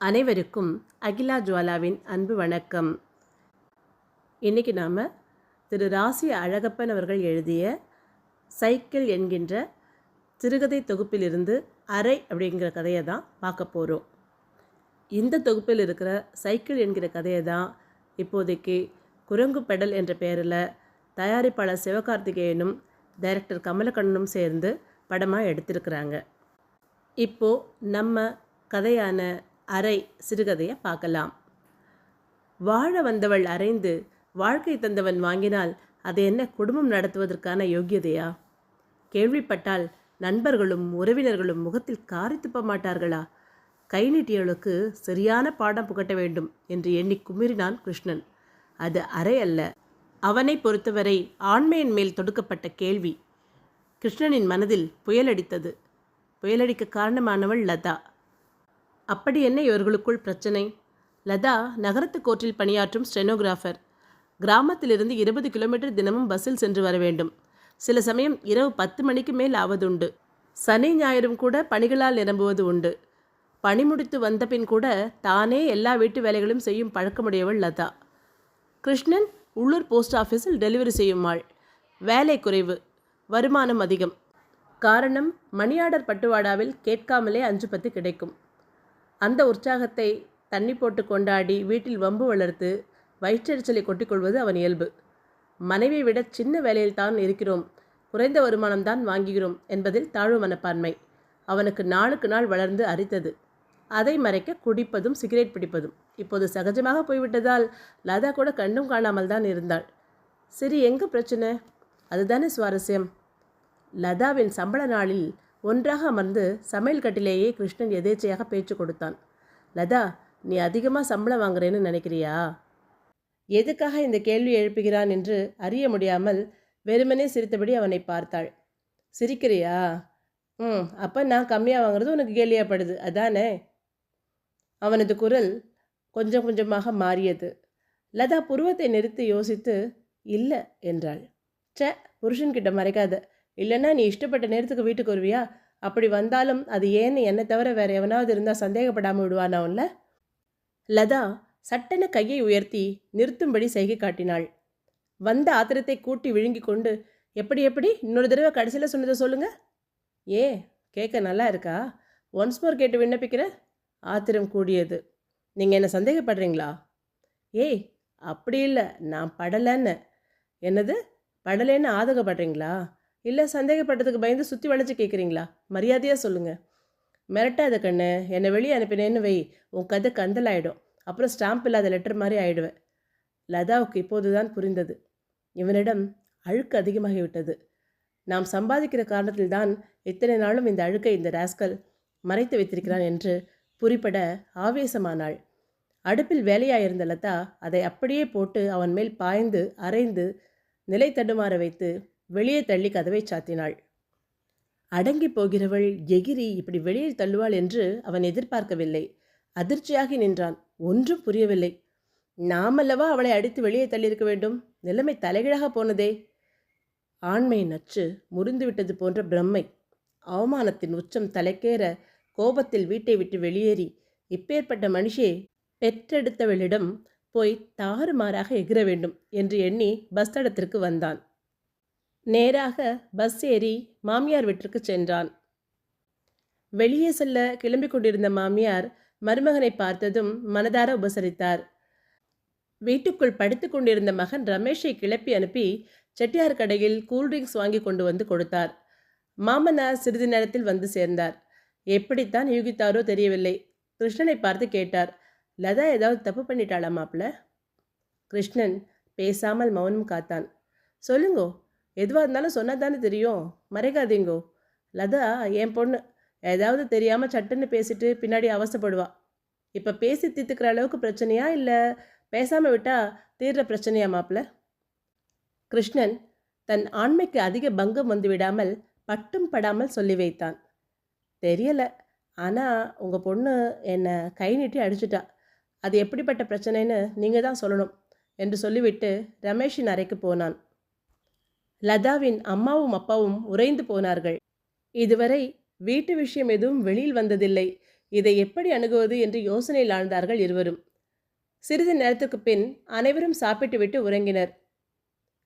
அனைவருக்கும் அகிலா ஜுவாலாவின் அன்பு வணக்கம். இன்றைக்கி நாம் திரு ராசி அழகப்பன் அவர்கள் எழுதிய சைக்கிள் என்கின்ற சிறுகதை தொகுப்பிலிருந்து அறை அப்படிங்கிற கதையை தான் பார்க்க போகிறோம் இந்த தொகுப்பில் இருக்கிற சைக்கிள் என்கிற கதையை தான் இப்போதைக்கு குரங்கு பெடல் என்ற பெயரில் தயாரிப்பாளர் சிவகார்த்திகேயனும் டைரக்டர் கமலக்கண்ணனும் சேர்ந்து படமாக எடுத்திருக்கிறாங்க. இப்போது நம்ம கதையான அறை சிறுகதையை பார்க்கலாம். வாழ வந்தவள் அறைந்து வாழ்க்கை தந்தவன் வாங்கினால் அது என்ன குடும்பம் நடத்துவதற்கான யோக்கியதையா? கேள்விப்பட்டால் நண்பர்களும் உறவினர்களும் முகத்தில் காரி துப்ப மாட்டார்களா? கை நீட்டியவளுக்கு சரியான பாடம் புகட்ட வேண்டும் என்று எண்ணி குமிறினான் கிருஷ்ணன். அது அறை அல்ல. அவனை பொறுத்தவரை ஆண்மையின் மேல் தொடுக்கப்பட்ட கேள்வி. கிருஷ்ணனின் மனதில் புயலடித்தது புயலடிக்க காரணமானவள் லதா. அப்படி என்ன இவர்களுக்குள் பிரச்சனை? லதா நகரத்து கோர்ட்டில் பணியாற்றும் ஸ்டெனோகிராஃபர். கிராமத்திலிருந்து இருபது கிலோமீட்டர் தினமும் பஸ்ஸில் சென்று வர வேண்டும். சில சமயம் இரவு பத்து மணிக்கு மேல் ஆவதுண்டு. சனி ஞாயிறும் கூட பணிகளால் நிரம்புவது உண்டு. பணி முடித்து வந்த பின் கூட தானே எல்லா வீட்டு வேலைகளும் செய்யும் பழக்கமுடையவள் லதா. கிருஷ்ணன் உள்ளூர் போஸ்ட் ஆஃபீஸில் டெலிவரி செய்யும் ஆள். வேலை குறைவு. வருமானம் அதிகம். காரணம் மணி ஆர்டர் பட்டுவாடாவில் கேட்காமலே அஞ்சு பத்து கிடைக்கும். அந்த உற்சாகத்தை தண்ணி போட்டு கொண்டாடி வீட்டில் வம்பு வளர்த்து வயிற்றெரிச்சலை கொட்டிக்கொள்வது அவன் இயல்பு. மனைவியை விட சின்ன வேலையில் தான் இருக்கிறோம். குறைந்த வருமானம் தான் வாங்குகிறோம் என்பதில் தாழ்வு மனப்பான்மை. அவனுக்கு நாளுக்கு நாள் வளர்ந்து அரித்தது. அதை மறைக்க குடிப்பதும் சிகரெட் பிடிப்பதும். இப்போது சகஜமாக போய்விட்டதால் லதா கூட கண்டும் காணாமல் தான் இருந்தாள். சரி எங்கே பிரச்சனை? அதுதானே சுவாரஸ்யம். லதாவின் சம்பள நாளில் ஒன்றாக அமர்ந்து சமையல் கட்டிலேயே கிருஷ்ணன் எதேச்சையாக பேச்சு கொடுத்தான். லதா நீ அதிகமாக சம்பளம் வாங்குறேன்னு நினைக்கிறியா? எதுக்காக இந்த கேள்வி எழுப்புகிறான் என்று அறிய முடியாமல் வெறுமனே சிரித்தபடி அவனை பார்த்தாள். சிரிக்கிறியா? ம் அப்போ நான் கம்மியாக வாங்குறது உனக்கு கேலியாப்படுது அதானே? அவனது குரல் கொஞ்சம் கொஞ்சமாக மாறியது. லதா புருவத்தை நிறுத்தி யோசித்து இல்லை என்றாள். ச்சே புருஷன்கிட்ட மறைக்காத. இல்லைன்னா நீ இஷ்டப்பட்ட நேரத்துக்கு வீட்டுக்கு வருவியா? அப்படி வந்தாலும் அது ஏன்னு என்னை தவிர வேற எவனாவது இருந்தால் சந்தேகப்படாமல் விடுவானா உன்ல லதா சட்டென கையை உயர்த்தி நிறுத்தும்படி செய்கை காட்டினாள். வந்த ஆத்திரத்தை கூட்டி விழுங்கி கொண்டு எப்படி எப்படி? இன்னொரு தடவை கடைசியில் சொன்னதை சொல்லுங்க. ஏ கேட்க நல்லா இருக்கா? ஒன்ஸ் மோர் கேட்டு விண்ணப்பிக்கிற? ஆத்திரம் கூடியது. நீங்கள் என்ன சந்தேகப்படுறீங்களா? ஏய் அப்படி இல்லை. நான் படலைன்னு. என்னது? படலைன்னு ஆதகப்படுறீங்களா? இல்லை சந்தேகப்பட்டதுக்கு பயந்து சுற்றி வளைச்சு கேட்குறீங்களா மரியாதையாக சொல்லுங்கள் மிரட்டாத கண்ணு என்னை வெளியே அனுப்பினேன்னு வை. உன் கதை கந்தலாயிடும். அப்புறம் ஸ்டாம்ப் இல்லாத லெட்டர் மாதிரி ஆயிடுவேன். லதாவுக்கு இப்போதுதான் புரிந்தது. இவனிடம் அழுக்கு அதிகமாகிவிட்டது. நாம் சம்பாதிக்கிற காரணத்தில்தான் இத்தனை நாளும் இந்த அழுக்கை இந்த ராஸ்கல் மறைத்து வைத்திருக்கிறான் என்று புரிப்பட ஆவேசமானாள். அடுப்பில் வேலையாயிருந்த லதா அதை அப்படியே போட்டு அவன் மேல் பாய்ந்து அரைந்து நிலை தடுமாற வைத்து வெளியே தள்ளி கதவை சாத்தினாள். அடங்கி போகிறவள் எகிரி இப்படி வெளியில் தள்ளுவாள் என்று அவன் எதிர்பார்க்கவில்லை. அதிர்ச்சியாகி நின்றான். ஒன்றும் புரியவில்லை. நாமல்லவா அவளை அடித்து வெளியே தள்ளியிருக்க வேண்டும்? நிலைமை தலைகீழாக போனதே. ஆண்மை நச்சு முறிந்துவிட்டது போன்ற பிரம்மை. அவமானத்தின் உச்சம் தலைக்கேற கோபத்தில் வீட்டை விட்டு வெளியேறி இப்பேற்பட்ட மனுஷே பெற்றெடுத்தவளிடம் போய் தாறுமாறாக எகிர வேண்டும் என்று எண்ணி பஸ் தடத்திற்கு வந்தான். நேராக பஸ் ஏறி மாமியார் வீட்டிற்கு சென்றான். வெளியே செல்ல கிளம்பிக் கொண்டிருந்த மாமியார் மருமகனை பார்த்ததும் மனதார உபசரித்தார். வீட்டுக்குள் படுத்து கொண்டிருந்த மகன் ரமேஷை கிளப்பி அனுப்பி செட்டியார் கடையில் கூல்ட்ரிங்க்ஸ் வாங்கி கொண்டு வந்து கொடுத்தார். மாமனார் சிறிது நேரத்தில் வந்து சேர்ந்தார். எப்படித்தான் யூகித்தாரோ தெரியவில்லை. கிருஷ்ணனை பார்த்து கேட்டார் லதா ஏதாவது தப்பு பண்ணிட்டாளா மாப்பிள்ள? கிருஷ்ணன் பேசாமல் மௌனம் காத்தான். சொல்லுங்கோ எதுவாக இருந்தாலும் சொன்னால் தானே தெரியும். மறைக்காதீங்கோ. லதா என் பொண்ணு ஏதாவது தெரியாமல் சட்டுன்னு பேசிட்டு பின்னாடி அவசப்படுவா. இப்போ பேசி தீர்த்துக்கிற அளவுக்கு பிரச்சனையா இல்லை? பேசாமல் விட்டால் தீர்ற பிரச்சனையா மாப்பிள்ள கிருஷ்ணன் தன் ஆண்மைக்கு அதிக பங்கம் வந்து விடாமல் பட்டும் படாமல் சொல்லி வைத்தான். தெரியலை. ஆனால் உங்கள் பொண்ணு என்னை கை நீட்டி அடிச்சிட்டா. அது எப்படிப்பட்ட பிரச்சனைன்னு நீங்கள் தான் சொல்லணும் என்று சொல்லிவிட்டு ரமேஷின் அறைக்கு போனான். லதாவின் அம்மாவும் அப்பாவும் உறைந்து போனார்கள். இதுவரை வீட்டு விஷயம் எதுவும் வெளியில் வந்ததில்லை. இதை எப்படி அணுகுவது என்று யோசனையில் ஆழ்ந்தார்கள் இருவரும். சிறிது நேரத்துக்கு பின் அனைவரும் சாப்பிட்டுவிட்டு உறங்கினர்.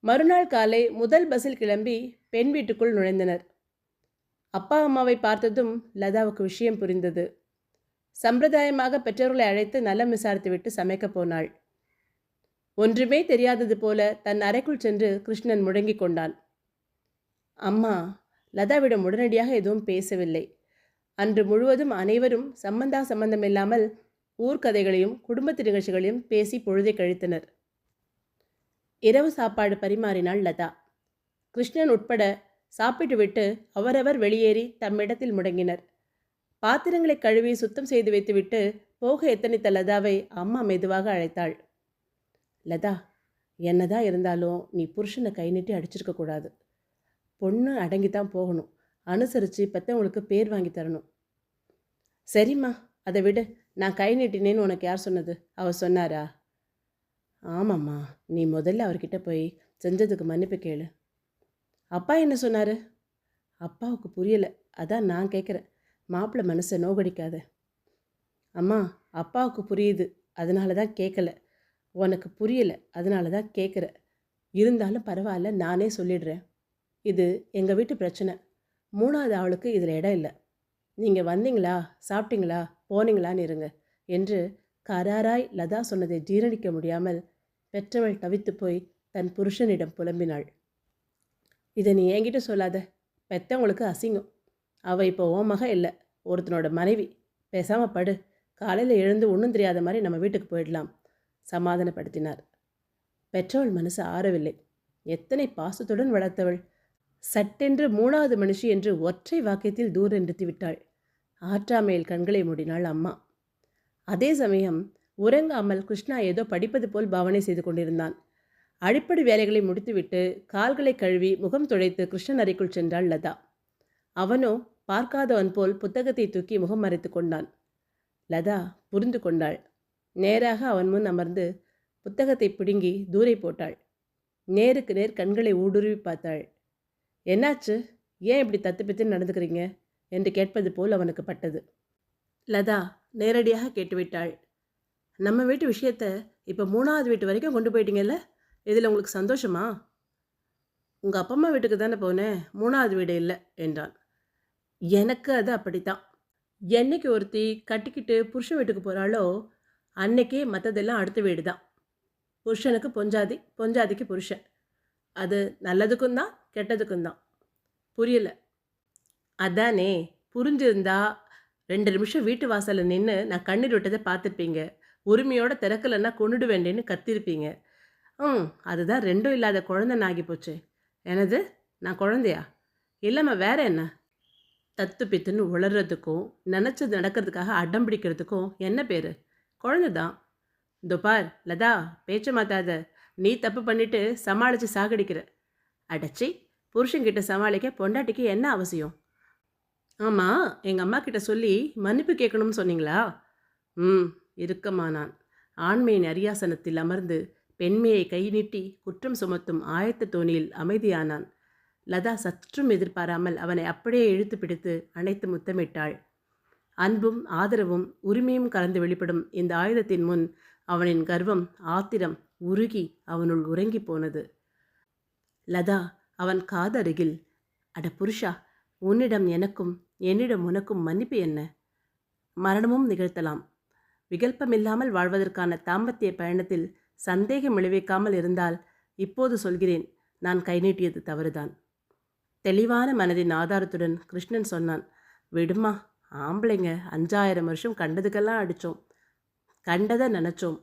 மறுநாள் காலை முதல் பஸ்ஸில் கிளம்பி பெண் வீட்டுக்குள் நுழைந்தனர். அப்பா அம்மாவை பார்த்ததும் லதாவுக்கு விஷயம் புரிந்தது. சம்பிரதாயமாக பெற்றோர்களை அழைத்து நலம் விசாரித்துவிட்டு சமைக்கப் போனாள். ஒன்றுமே தெரியாதது போல தன் அறைக்குள் சென்று கிருஷ்ணன் முழங்கிக் கொண்டான். அம்மா லதாவிடம் உடனடியாக எதுவும் பேசவில்லை. அன்று முழுவதும் அனைவரும் சம்பந்தா சம்பந்தமில்லாமல் ஊர்க்கதைகளையும் குடும்பத்து நிகழ்ச்சிகளையும் பேசி பொழுதை கழித்தனர். இரவு சாப்பாடு பரிமாறினாள் லதா. கிருஷ்ணன் உட்பட சாப்பிட்டுவிட்டு அவரவர் வெளியேறி தம்மிடத்தில் முடங்கினர். பாத்திரங்களை கழுவி சுத்தம் செய்து வைத்துவிட்டு போக எத்தனித்த லதாவை அம்மா மெதுவாக அழைத்தாள். லதா என்னதான் இருந்தாலும் நீ புருஷனை கை நீட்டி அடிச்சிருக்க கூடாது. பொண்ணு அடங்கி தான் போகணும். அனுசரித்து பெற்றவங்களுக்கு பேர் வாங்கி தரணும். சரிம்மா அதை விடு. நான் கை நீட்டினேன்னு உனக்கு யார் சொன்னது? அவர் சொன்னாரா? ஆமாம்மா நீ முதல்ல அவர்கிட்ட போய் செஞ்சதுக்கு மன்னிப்பு கேளு. அப்பா என்ன சொன்னார்? அப்பாவுக்கு புரியலை. அதான் நான் கேட்குறேன் மாப்பிள்ளை மனசை நோகடிக்காத. அம்மா அப்பாவுக்கு புரியுது. அதனால தான் கேட்கல உனக்கு புரியலை அதனால தான் கேட்குற இருந்தாலும் பரவாயில்ல நானே சொல்லிடுறேன். இது எங்கள் வீட்டு பிரச்சனை. மூணாவது ஆளுக்கு இதில் இடம் இல்லை. நீங்கள் வந்தீங்களா சாப்பிட்டீங்களா போனீங்களான்னு இருங்க என்று கராராய் லதா சொன்னதை ஜீரணிக்க முடியாமல் பெற்றவள் தவித்து போய் தன் புருஷனிடம் புலம்பினாள். இதை நீ என்கிட்ட சொல்லாத. பெத்தவங்களுக்கு அசிங்கம். அவள் இப்போ ஓ மக இல்லை ஒருத்தனோட மனைவி. பேசாமல் படு. காலையில் எழுந்து ஒன்றும் தெரியாத மாதிரி நம்ம வீட்டுக்கு போயிடலாம். சமாதானப்படுத்தினார். பெற்றவள் மனசு ஆறவில்லை. எத்தனை பாசத்துடன் வளர்த்தவள். சட்டென்று மூணாவது மனுஷி என்று ஒற்றை வாக்கியத்தில் தூர நிறுத்தி விட்டாள். ஆற்றாமையில் கண்களை மூடினாள் அம்மா. அதே சமயம் உறங்காமல் கிருஷ்ணா ஏதோ படிப்பது போல் பாவனை செய்து கொண்டிருந்தான். அடிப்படை வேலைகளை முடித்துவிட்டு கால்களை கழுவி முகம் துடைத்து கிருஷ்ணன் அறைக்குள் சென்றாள் லதா. அவனோ பார்க்காதவன் போல் புத்தகத்தை தூக்கி முகம் மறைத்து கொண்டான். லதா புரிந்து கொண்டாள். நேராக அவன் முன் அமர்ந்து புத்தகத்தை பிடுங்கி தூரை போட்டாள். நேருக்கு நேர் கண்களை ஊடுருவி பார்த்தாள். என்னாச்சு? ஏன் இப்படி தத்து பித்து நடந்துக்கிறீங்க? என்று கேட்பது போல் அவனுக்கு பட்டது. லதா நேரடியாக கேட்டுவிட்டாள். நம்ம வீட்டு விஷயத்த இப்போ மூணாவது வீட்டு வரைக்கும் கொண்டு போயிட்டீங்கல்ல? இதில் உங்களுக்கு சந்தோஷமா? உங்கள் அப்பா அம்மா வீட்டுக்கு தானே போனேன். மூணாவது வீடு இல்லை என்றான். எனக்கு அது அப்படித்தான். என்னைக்கு ஒருத்தி கட்டிக்கிட்டு புருஷன் வீட்டுக்கு போகிறாளோ அன்னைக்கே மற்றதெல்லாம் அடுத்த வீடு தான் புருஷனுக்கு பொஞ்சாதி பொஞ்சாதிக்கு புருஷன். அது நல்லதுக்கும் தான் கெட்டதுக்கும் தான் புரியல. அதானே புரிஞ்சிருந்தா ரெண்டு நிமிஷம் வீட்டு வாசலில் நின்று நான் கண்ணீர் விட்டதை பார்த்துருப்பீங்க. உரிமையோட திறக்கலைன்னா கொண்டுடு வேண்டேன்னு கத்திருப்பீங்க. ம் அதுதான் ரெண்டும் இல்லாத குழந்தை ஆகி போச்சு. எனது நான் குழந்தையா? இல்லைம்மா வேற என்ன? தத்து பித்துன்னு உளறதுக்கும் நினச்சது நடக்கிறதுக்காக அடம் பிடிக்கிறதுக்கும் என்ன பேர்? குழந்தை தான் துபார் லதா பேச்ச மாத்தாத. நீ தப்பு பண்ணிட்டு சமாளித்து சாகடிக்கிற. அடச்சி புருஷன்கிட்ட சமாளிக்க பொண்டாட்டிக்கு என்ன அவசியம்? ஆமாம் எங்கள் அம்மா கிட்ட சொல்லி மன்னிப்பு கேட்கணும்னு சொன்னீங்களா? ம் இருக்கமா நான். ஆண்மையின் அரியாசனத்தில் அமர்ந்து பெண்மையை கை நீட்டி குற்றம் சுமத்தும் ஆயத்த தோணியில் அமைதியானான். லதா சற்றும் எதிர்பாராமல் அவனை அப்படியே இழுத்து பிடித்து அணைத்து முத்தமிட்டாள். அன்பும் ஆதரவும் உரிமையும் கலந்து வெளிப்படும் இந்த ஆயுதத்தின் முன் அவனின் கர்வம் ஆத்திரம் உருகி அவனுள் உறங்கி போனது. லதா அவன் காதருகில் அட புருஷா உன்னிடம் எனக்கும் என்னிடம் உனக்கும் மன்னிப்பு என்ன? மரணமும் நிகழ்த்தலாம். விகல்பமில்லாமல் வாழ்வதற்கான தாம்பத்திய பயணத்தில் சந்தேகம் விளைவிக்காமல் இருந்தால் இப்போது சொல்கிறேன் நான் கை நீட்டியது தவறுதான். தெளிவான மனதின் ஆதாரத்துடன் கிருஷ்ணன் சொன்னான் விடுமா ஆம்பளைங்க அஞ்சாயிரம் வருஷம் கண்டதுக்கெல்லாம் அடித்தோம் கண்டதை நினச்சோம்.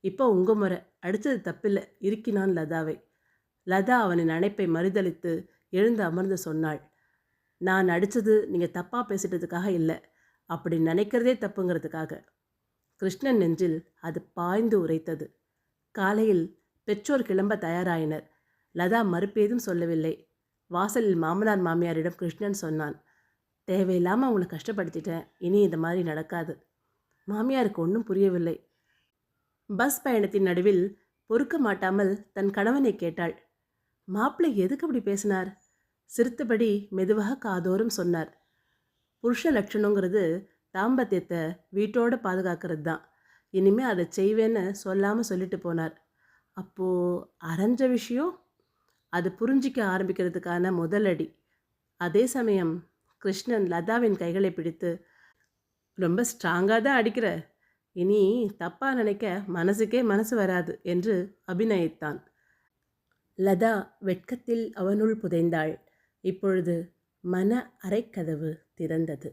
இப்போ உங்கள் முறை. அடித்தது தப்பில்லை. இருக்கினான் லதாவை. லதா அவனின் அணைப்பை மறுதளித்து எழுந்து அமர்ந்து சொன்னாள். நான் அடித்தது நீங்கள் தப்பாக பேசிட்டதுக்காக இல்லை. அப்படி நினைக்கிறதே தப்புங்கிறதுக்காக. கிருஷ்ணன் நெஞ்சில் அது பாய்ந்து உரைத்தது. காலையில் பெற்றோர் கிளம்ப தயாராயினர். லதா மறுப்பேதும் சொல்லவில்லை. வாசலில் மாமனார் மாமியாரிடம் கிருஷ்ணன் சொன்னான். தேவையில்லாமல் அவங்கள கஷ்டப்படுத்திட்டேன். இனி இந்த மாதிரி நடக்காது. மாமியாருக்கு ஒன்றும் புரியவில்லை. பஸ் பயணத்தின் நடுவில் பொறுக்க மாட்டாமல் தன் கணவனை கேட்டாள். மாப்பிள்ளை எதுக்கு அப்படி பேசினார்? சிரித்தபடி மெதுவாக காதோறும் சொன்னார். புருஷ லட்சணங்கிறது தாம்பத்தியத்தை வீட்டோட பாதுகாக்கிறது தான் இனிமே அதை செய்வேன்னு சொல்லாமல் சொல்லிட்டு போனார். அப்போது அரைஞ்ச விஷயம்? அது புரிஞ்சிக்க ஆரம்பிக்கிறதுக்கான முதலடி அதே சமயம் கிருஷ்ணன் லதாவின் கைகளை பிடித்து ரொம்ப ஸ்ட்ராங்காக தான் அடிக்கிற. இனி தப்பாக நினைக்க மனசுக்கே மனசு வராது என்று அபிநயித்தான். லதா வெட்கத்தில் அவனுள் புதைந்தாள். இப்பொழுது மன அறைக்கதவு திறந்தது.